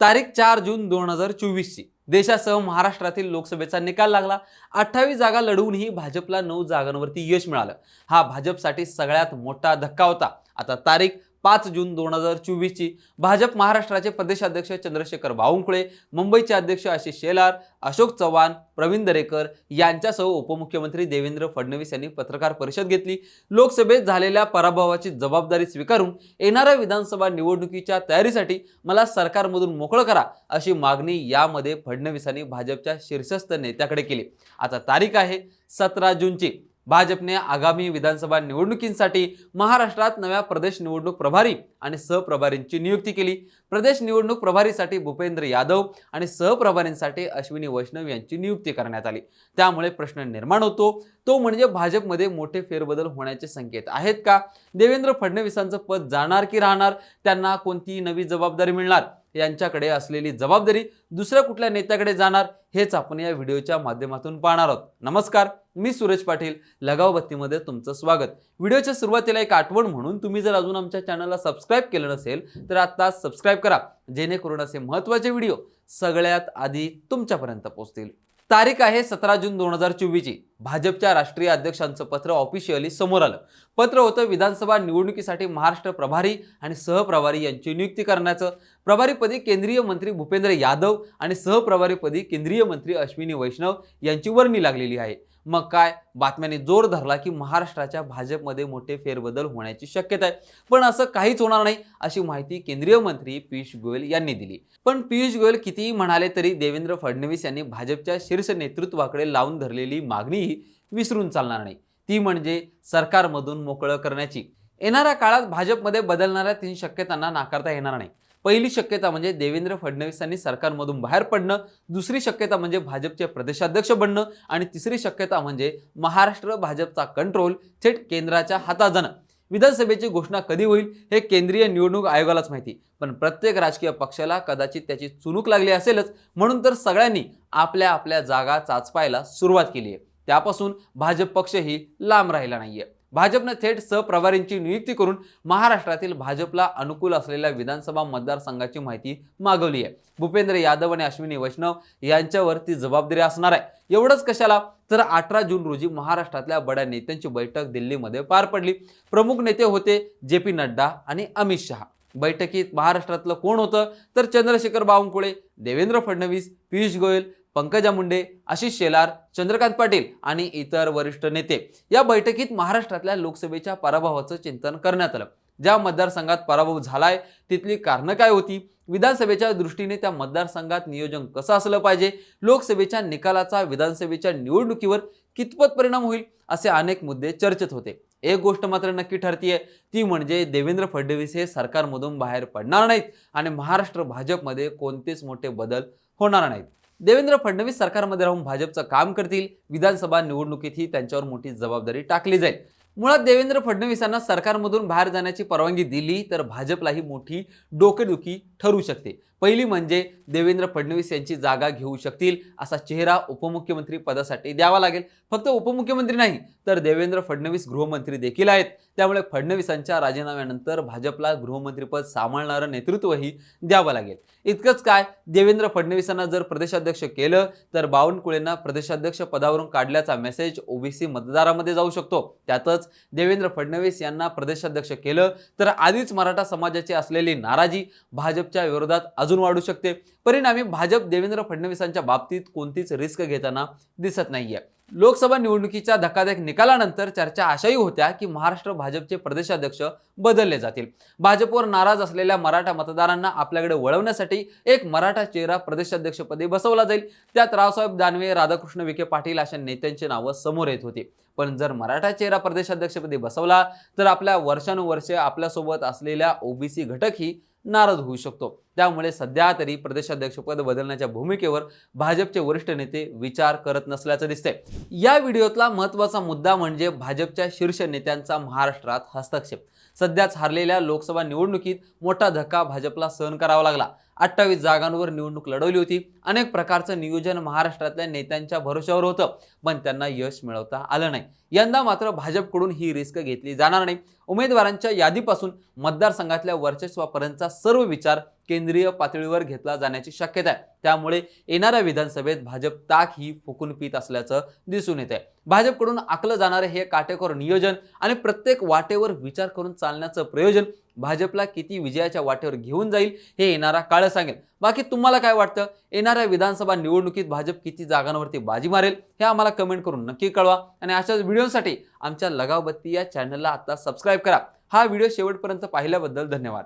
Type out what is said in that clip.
तारीख चार जून दोन हजार चोवीसची. देशासह महाराष्ट्रातील लोकसभेचा निकाल लागला. अठ्ठावीस जागा लढवूनही भाजपला नऊ जागांवरती यश मिळालं. हा भाजपसाठी सगळ्यात मोठा धक्का होता. आता तारीख पाच जून दोन हजार चोवीसची. भाजप महाराष्ट्राचे प्रदेशाध्यक्ष चंद्रशेखर बावनकुळे मुंबईचे अध्यक्ष आशिष शेलार अशोक चव्हाण प्रवीण दरेकर यांच्यासह उपमुख्यमंत्री देवेंद्र फडणवीस यांनी पत्रकार परिषद घेतली. लोकसभेत झालेल्या पराभवाची जबाबदारी स्वीकारून येणाऱ्या विधानसभा निवडणुकीच्या तयारीसाठी मला सरकारमधून मोकळं करा अशी मागणी यामध्ये फडणवीसांनी भाजपच्या शीर्षस्थ नेत्याकडे केली. आता तारीख आहे सतरा जूनची. भाजपने आगामी विधानसभा निवडणुकींसाठी महाराष्ट्रात नव्या प्रदेश निवडणूक प्रभारी आणि सहप्रभारींची नियुक्ती केली. प्रदेश निवडणूक प्रभारीसाठी भूपेंद्र यादव आणि सहप्रभारींसाठी अश्विनी वैष्णव यांची नियुक्ती करण्यात आली. त्यामुळे प्रश्न निर्माण होतो. तो म्हणजे भाजपमध्ये मोठे फेरबदल होण्याचे संकेत आहेत का? देवेंद्र फडणवीसांचं पद जाणार की राहणार? त्यांना कोणती नवी जबाबदारी मिळणार? यांच्याकडे असलेली जबाबदारी दुसऱ्या कुठल्या नेत्याकडे जाणार हेच आपण या व्हिडिओच्या माध्यमातून पाहणार आहोत. नमस्कार मी सुरेश पाटील लगाव बत्तीमध्ये तुमचं स्वागत. व्हिडिओच्या सुरुवातीला एक आठवण म्हणून तुम्ही जर अजून आमच्या चॅनलला सबस्क्राईब केलं नसेल तर आत्ता सबस्क्राईब करा जेणेकरून असे महत्त्वाचे व्हिडिओ सगळ्यात आधी तुमच्यापर्यंत पोहोचतील. तारीख आहे सतरा जून दोन हजार चोवीसची. भाजपच्या राष्ट्रीय अध्यक्षांचं पत्र ऑफिशियली समोर आलं. पत्र होतं विधानसभा निवडणुकीसाठी महाराष्ट्र प्रभारी आणि सहप्रभारी यांची नियुक्ती करण्याचं. प्रभारीपदी केंद्रीय मंत्री भूपेंद्र यादव आणि सहप्रभारीपदी केंद्रीय मंत्री अश्विनी वैष्णव यांची वर्णी लागलेली आहे. मग काय? बातम्यांनी जोर धरला की महाराष्ट्राच्या भाजपमध्ये मोठे फेरबदल होण्याची शक्यता आहे. पण असं काहीच होणार नाही अशी माहिती केंद्रीय मंत्री पियुष गोयल यांनी दिली. पण पियुष गोयल कितीही म्हणाले तरी देवेंद्र फडणवीस यांनी भाजपच्या शीर्ष नेतृत्वाकडे लावून धरलेली मागणीही विसरून चालणार नाही. ती म्हणजे सरकारमधून मोकळं करण्याची. येणाऱ्या काळात भाजपमध्ये बदलणाऱ्या तीन शक्यतांना नाकारता येणार नाही. पहिली शक्यता म्हणजे देवेंद्र फडणवीसांनी सरकारमधून बाहेर पडणं दुसरी शक्यता म्हणजे भाजपचे प्रदेशाध्यक्ष बनणं आणि तिसरी शक्यता म्हणजे महाराष्ट्र भाजपचा कंट्रोल थेट केंद्राच्या हातात जाणं. विधानसभेची घोषणा कधी होईल हे केंद्रीय निवडणूक आयोगालाच माहिती. पण प्रत्येक राजकीय पक्षाला कदाचित त्याची चुणूक लागली असेलच म्हणून तर सगळ्यांनी आपल्या आपल्या जागा चाचपायला सुरुवात केली आहे. त्यापासून भाजप पक्षही लांब राहिला नाहीये. भाजपनं थेट सहप्रभारींची नियुक्ती करून महाराष्ट्रातील भाजपला अनुकूल असलेल्या विधानसभा मतदारसंघाची माहिती मागवली आहे. भूपेंद्र यादव आणि अश्विनी वैष्णव यांच्यावर ती जबाबदारी असणार आहे. एवढंच कशाला? तर अठरा जून रोजी महाराष्ट्रातल्या बड्या नेत्यांची बैठक दिल्लीमध्ये पार पडली. प्रमुख नेते होते जे पी नड्डा आणि अमित शहा. बैठकीत महाराष्ट्रातलं कोण होतं? तर चंद्रशेखर बावनकुळे देवेंद्र फडणवीस पियुष गोयल पंकजा मुंडे आशिष शेलार चंद्रकांत पाटील आणि इतर वरिष्ठ नेते. या बैठकीत महाराष्ट्रातल्या लोकसभेच्या पराभवाचं चिंतन करण्यात आलं. ज्या मतदारसंघात पराभव झालाय तिथली कारणं काय होती? विधानसभेच्या दृष्टीने त्या मतदारसंघात नियोजन कसं असलं पाहिजे? लोकसभेच्या निकालाचा विधानसभेच्या निवडणुकीवर कितपत परिणाम होईल? असे अनेक मुद्दे चर्चेत होते. एक गोष्ट मात्र नक्की ठरतीये ती म्हणजे देवेंद्र फडणवीस हे सरकारमधून बाहेर पडणार नाहीत आणि महाराष्ट्र भाजपमध्ये कोणतेच मोठे बदल होणार नाहीत. देवेंद्र फडणवीस सरकारमध्ये राहून भाजपचं काम करतील विधानसभा निवडणुकीतही त्यांच्यावर मोठी जबाबदारी टाकली जाईल. मुळात देवेंद्र फडणवीसांना सरकारमधून बाहेर जाण्याची परवानगी दिली तर भाजपलाही मोठी डोकेदुखी ठरू शकते. पहिली म्हणजे देवेंद्र फडणवीस यांची जागा घेऊ शकतील असा चेहरा उपमुख्यमंत्री पदासाठी द्यावा लागेल. फक्त उपमुख्यमंत्री नाही तर देवेंद्र फडणवीस गृहमंत्री देखील आहेत. त्यामुळे फडणवीसांच्या राजीनाम्यानंतर भाजपला गृहमंत्रीपद सांभाळणारं नेतृत्वही द्यावं लागेल. इतकंच काय देवेंद्र फडणवीसांना जर प्रदेशाध्यक्ष केलं तर बावनकुळेंना प्रदेशाध्यक्ष पदावरून काढल्याचा मेसेज ओबीसी मतदारामध्ये जाऊ शकतो. त्यातच देवेंद्र फडणवीस यांना प्रदेशाध्यक्ष केलं तर आधीच मराठा समाजाची असलेली नाराजी भाजपच्या विरोधात अजून वाढू शकते. परिणामी भाजप देवेंद्र फडणवीसांच्या बाबतीत कोणतीच रिस्क घेताना दिसत नाहीये. लोकसभा निवडणुकीच्या धक्कादायक निकालानंतर चर्चा अशाही होत्या की महाराष्ट्र भाजपचे प्रदेशाध्यक्ष बदलले जातील. भाजपवर नाराज असलेल्या मराठा मतदारांना आपल्याकडे वळवण्यासाठी एक मराठा चेहरा प्रदेशाध्यक्षपदी बसवला जाईल. त्यात रावसाहेब दानवे राधाकृष्ण विखे पाटील अशा नेत्यांची नावं समोर येत होती. पण जर मराठा चेहरा प्रदेशाध्यक्षपदी बसवला तर आपल्या वर्षानुवर्षे आपल्यासोबत असलेल्या ओबीसी घटकही नाराज होऊ शकतो. त्यामुळे सध्या तरी प्रदेशाध्यक्षपद बदलण्याच्या भूमिकेवर भाजपचे वरिष्ठ नेते विचार करत नसल्याचं दिसतंय. या व्हिडिओतला महत्त्वाचा मुद्दा म्हणजे भाजपच्या शीर्ष नेत्यांचा महाराष्ट्रात हस्तक्षेप. सध्याच हारलेल्या लोकसभा निवडणुकीत मोठा धक्का भाजपला सहन करावा लागला. अठ्ठावीस जागांवर निवडणूक लढवली होती. अनेक प्रकारचं नियोजन महाराष्ट्रातल्या नेत्यांच्या भरोश्यावर होतं. पण त्यांना यश मिळवता आलं नाही. यंदा मात्र भाजपकडून ही रिस्क घेतली जाणार नाही. उमेदवारांच्या यादीपासून मतदारसंघातल्या वर्चस्वापर्यंतचा सर्व विचार केंद्रीय पातळीवर घेतला जाण्याची शक्यता आहे. त्यामुळे येणाऱ्या विधानसभेत भाजप ताक ही फुकून पित असल्याचं दिसून येत आहे भाजपकडून आखलं जाणारे हे काटेकोर नियोजन आणि प्रत्येक वाटेवर विचार करून चालण्याचं प्रयोजन भाजपला किती विजयाच्या वाटेवर घेऊन जाईल हे येणारा काळ सांगेल. बाकी तुम्हाला काय वाटतं? येणाऱ्या विधानसभा निवडणुकीत भाजप किती जागांवरती बाजी मारेल? हे आम्हाला कमेंट करून नक्की कळवा. आणि अशाच व्हिडिओसाठी आमच्या लगावबत्ती या चॅनलला आता सबस्क्राईब करा. हा व्हिडिओ शेवटपर्यंत पाहिल्याबद्दल धन्यवाद.